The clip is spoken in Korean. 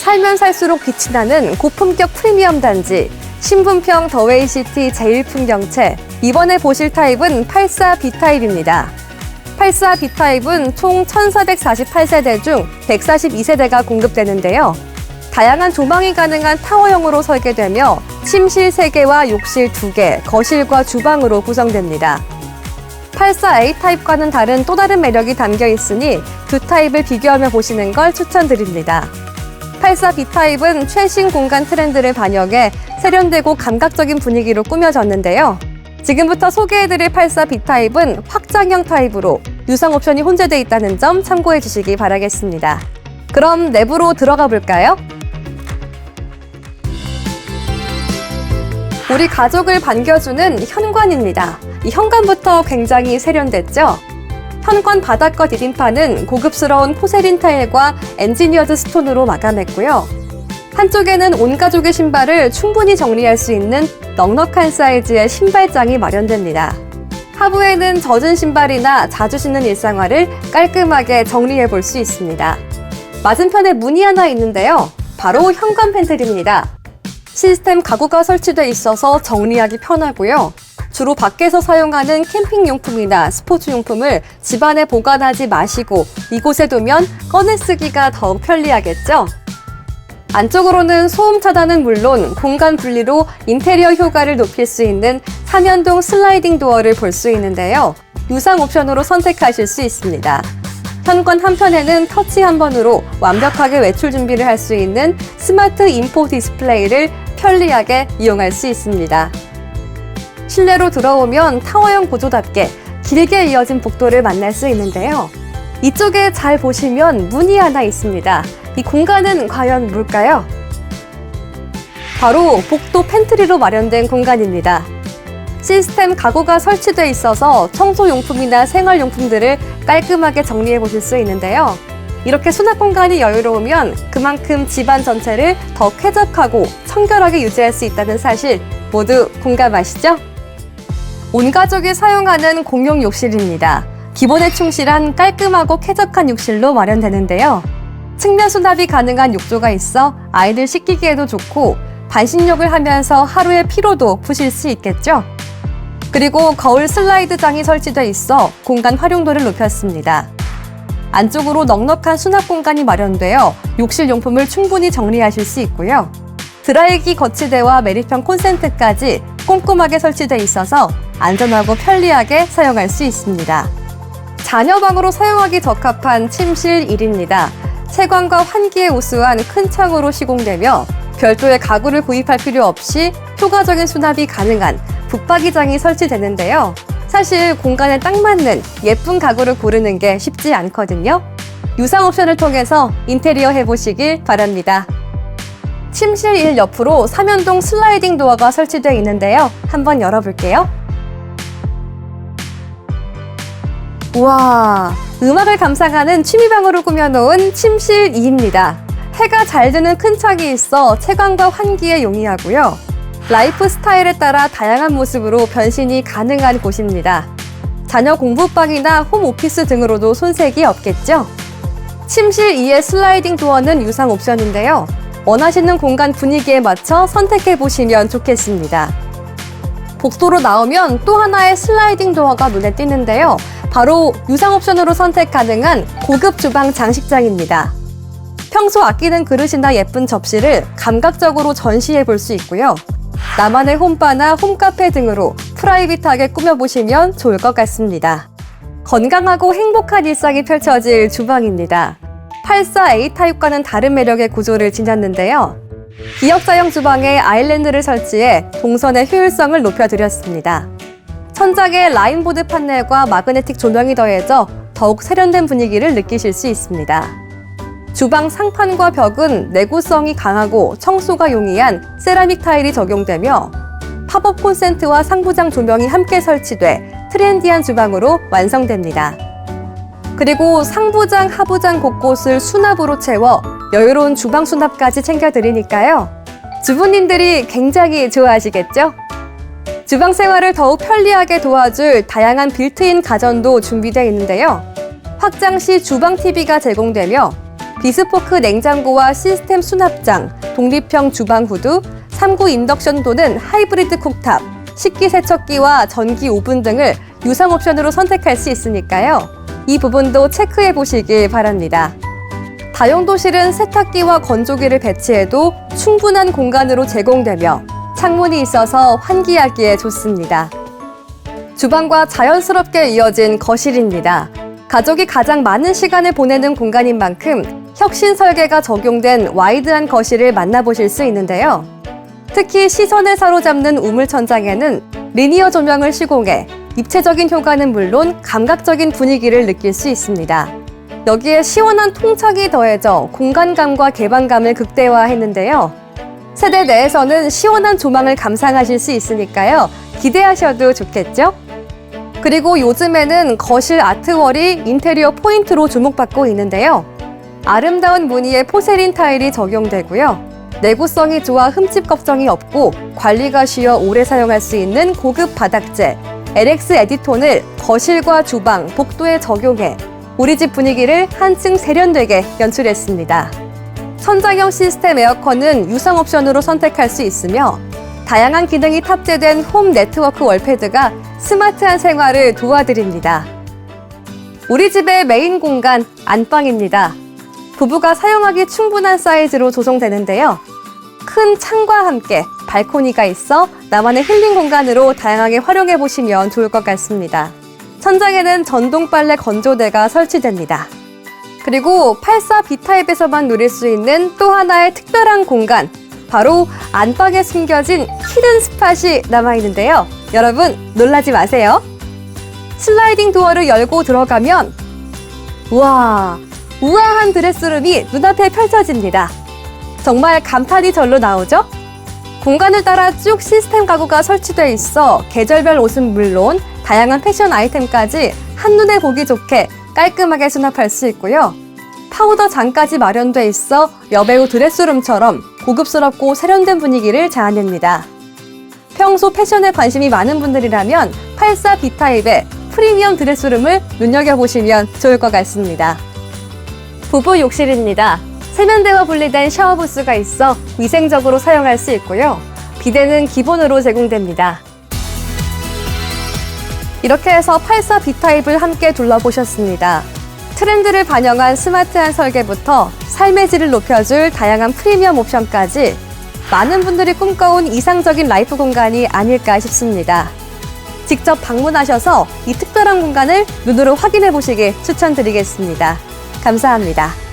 살면 살수록 빛이 나는 고품격 프리미엄 단지 신분평 더웨이시티 제1풍경채 이번에 보실 타입은 84B타입입니다. 84B타입은 총 1448세대 중 142세대가 공급되는데요. 다양한 조망이 가능한 타워형으로 설계되며 침실 3개와 욕실 2개, 거실과 주방으로 구성됩니다. 84A 타입과는 다른 또 다른 매력이 담겨 있으니 두 타입을 비교하며 보시는 걸 추천드립니다. 84B 타입은 최신 공간 트렌드를 반영해 세련되고 감각적인 분위기로 꾸며졌는데요. 지금부터 소개해드릴 84B 타입은 확장형 타입으로 유상 옵션이 혼재돼 있다는 점 참고해 주시기 바라겠습니다. 그럼 내부로 들어가 볼까요? 우리 가족을 반겨주는 현관입니다. 이 현관부터 굉장히 세련됐죠? 현관 바닥과 디딤판은 고급스러운 포세린 타일과 엔지니어드 스톤으로 마감했고요. 한쪽에는 온 가족의 신발을 충분히 정리할 수 있는 넉넉한 사이즈의 신발장이 마련됩니다. 하부에는 젖은 신발이나 자주 신는 일상화를 깔끔하게 정리해 볼 수 있습니다. 맞은편에 문이 하나 있는데요. 바로 현관 팬트리입니다. 시스템 가구가 설치돼 있어서 정리하기 편하고요. 주로 밖에서 사용하는 캠핑 용품이나 스포츠 용품을 집안에 보관하지 마시고 이곳에 두면 꺼내 쓰기가 더욱 편리하겠죠? 안쪽으로는 소음 차단은 물론 공간 분리로 인테리어 효과를 높일 수 있는 삼연동 슬라이딩 도어를 볼 수 있는데요. 유상 옵션으로 선택하실 수 있습니다. 현관 한편에는 터치 한 번으로 완벽하게 외출 준비를 할 수 있는 스마트 인포 디스플레이를 편리하게 이용할 수 있습니다. 실내로 들어오면 타워형 구조답게 길게 이어진 복도를 만날 수 있는데요. 이쪽에 잘 보시면 문이 하나 있습니다. 이 공간은 과연 뭘까요? 바로 복도 팬트리로 마련된 공간입니다. 시스템 가구가 설치돼 있어서 청소용품이나 생활용품들을 깔끔하게 정리해 보실 수 있는데요. 이렇게 수납 공간이 여유로우면 그만큼 집안 전체를 더 쾌적하고 청결하게 유지할 수 있다는 사실 모두 공감하시죠? 온 가족이 사용하는 공용 욕실입니다. 기본에 충실한 깔끔하고 쾌적한 욕실로 마련되는데요. 측면 수납이 가능한 욕조가 있어 아이들 씻기기에도 좋고 반신욕을 하면서 하루의 피로도 푸실 수 있겠죠? 그리고 거울 슬라이드장이 설치돼 있어 공간 활용도를 높였습니다. 안쪽으로 넉넉한 수납 공간이 마련되어 욕실 용품을 충분히 정리하실 수 있고요. 드라이기 거치대와 메리평 콘센트까지 꼼꼼하게 설치돼 있어서 안전하고 편리하게 사용할 수 있습니다. 자녀방으로 사용하기 적합한 침실 1입니다. 채광과 환기에 우수한 큰 창으로 시공되며 별도의 가구를 구입할 필요 없이 효과적인 수납이 가능한 붙박이장이 설치되는데요. 사실 공간에 딱 맞는 예쁜 가구를 고르는 게 쉽지 않거든요. 유상 옵션을 통해서 인테리어 해보시길 바랍니다. 침실 1 옆으로 삼연동 슬라이딩 도어가 설치되어 있는데요. 한번 열어볼게요. 우와, 음악을 감상하는 취미방으로 꾸며놓은 침실 2입니다. 해가 잘 드는 큰 창이 있어 채광과 환기에 용이하고요. 라이프 스타일에 따라 다양한 모습으로 변신이 가능한 곳입니다. 자녀 공부방이나 홈 오피스 등으로도 손색이 없겠죠? 침실 2의 슬라이딩 도어는 유상 옵션인데요. 원하시는 공간 분위기에 맞춰 선택해 보시면 좋겠습니다. 복도로 나오면 또 하나의 슬라이딩 도어가 눈에 띄는데요. 바로 유상 옵션으로 선택 가능한 고급 주방 장식장입니다. 평소 아끼는 그릇이나 예쁜 접시를 감각적으로 전시해 볼 수 있고요. 나만의 홈바나 홈카페 등으로 프라이빗하게 꾸며보시면 좋을 것 같습니다. 건강하고 행복한 일상이 펼쳐질 주방입니다. 84A 타입과는 다른 매력의 구조를 지녔는데요. 기역자형 주방에 아일랜드를 설치해 동선의 효율성을 높여드렸습니다. 천장에 라인보드 판넬과 마그네틱 조명이 더해져 더욱 세련된 분위기를 느끼실 수 있습니다. 주방 상판과 벽은 내구성이 강하고 청소가 용이한 세라믹 타일이 적용되며 팝업 콘센트와 상부장 조명이 함께 설치돼 트렌디한 주방으로 완성됩니다. 그리고 상부장, 하부장 곳곳을 수납으로 채워 여유로운 주방 수납까지 챙겨드리니까요. 주부님들이 굉장히 좋아하시겠죠? 주방 생활을 더욱 편리하게 도와줄 다양한 빌트인 가전도 준비되어 있는데요. 확장 시 주방 TV가 제공되며 비스포크 냉장고와 시스템 수납장, 독립형 주방 후드, 3구 인덕션 또는 하이브리드 쿡탑, 식기 세척기와 전기 오븐 등을 유상 옵션으로 선택할 수 있으니까요. 이 부분도 체크해 보시길 바랍니다. 다용도실은 세탁기와 건조기를 배치해도 충분한 공간으로 제공되며 창문이 있어서 환기하기에 좋습니다. 주방과 자연스럽게 이어진 거실입니다. 가족이 가장 많은 시간을 보내는 공간인 만큼 혁신 설계가 적용된 와이드한 거실을 만나보실 수 있는데요. 특히 시선을 사로잡는 우물 천장에는 리니어 조명을 시공해 입체적인 효과는 물론 감각적인 분위기를 느낄 수 있습니다. 여기에 시원한 통창이 더해져 공간감과 개방감을 극대화했는데요. 세대 내에서는 시원한 조망을 감상하실 수 있으니까요. 기대하셔도 좋겠죠? 그리고 요즘에는 거실 아트월이 인테리어 포인트로 주목받고 있는데요. 아름다운 무늬의 포세린 타일이 적용되고요. 내구성이 좋아 흠집 걱정이 없고 관리가 쉬워 오래 사용할 수 있는 고급 바닥재 LX 에디톤을 거실과 주방, 복도에 적용해 우리 집 분위기를 한층 세련되게 연출했습니다. 천장형 시스템 에어컨은 유상 옵션으로 선택할 수 있으며 다양한 기능이 탑재된 홈 네트워크 월패드가 스마트한 생활을 도와드립니다. 우리 집의 메인 공간 안방입니다. 부부가 사용하기 충분한 사이즈로 조성되는데요. 큰 창과 함께 발코니가 있어 나만의 힐링 공간으로 다양하게 활용해 보시면 좋을 것 같습니다. 천장에는 전동 빨래 건조대가 설치됩니다. 그리고 84 B타입에서만 누릴 수 있는 또 하나의 특별한 공간, 바로 안방에 숨겨진 히든 스팟이 남아있는데요. 여러분, 놀라지 마세요. 슬라이딩 도어를 열고 들어가면, 우와, 우아한 드레스룸이 눈앞에 펼쳐집니다. 정말 감탄이 절로 나오죠? 공간을 따라 쭉 시스템 가구가 설치되어 있어 계절별 옷은 물론 다양한 패션 아이템까지 한눈에 보기 좋게 깔끔하게 수납할 수 있고요. 파우더 장까지 마련돼 있어 여배우 드레스룸처럼 고급스럽고 세련된 분위기를 자아냅니다. 평소 패션에 관심이 많은 분들이라면 84 B타입의 프리미엄 드레스룸을 눈여겨보시면 좋을 것 같습니다. 부부 욕실입니다. 세면대와 분리된 샤워 부스가 있어 위생적으로 사용할 수 있고요. 비데는 기본으로 제공됩니다. 이렇게 해서 84 B타입을 함께 둘러보셨습니다. 트렌드를 반영한 스마트한 설계부터 삶의 질을 높여줄 다양한 프리미엄 옵션까지 많은 분들이 꿈꿔온 이상적인 라이프 공간이 아닐까 싶습니다. 직접 방문하셔서 이 특별한 공간을 눈으로 확인해 보시길 추천드리겠습니다. 감사합니다.